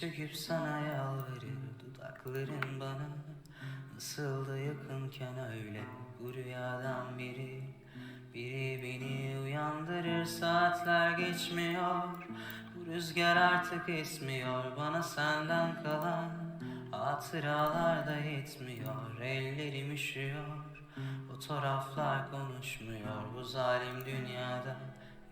Çekip sana yalvarır dudakların bana. Nasıl da yakınken öyle bu rüyadan biri? Biri beni uyandırır saatler geçmiyor. Bu rüzgar artık esmiyor bana senden kalan Hatıralar da yetmiyor. Ellerim üşüyor Fotoğraflar konuşmuyor. Bu zalim dünyada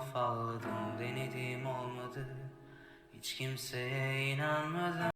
afalladım denedim olmadı. Hiç kimseye inanmadım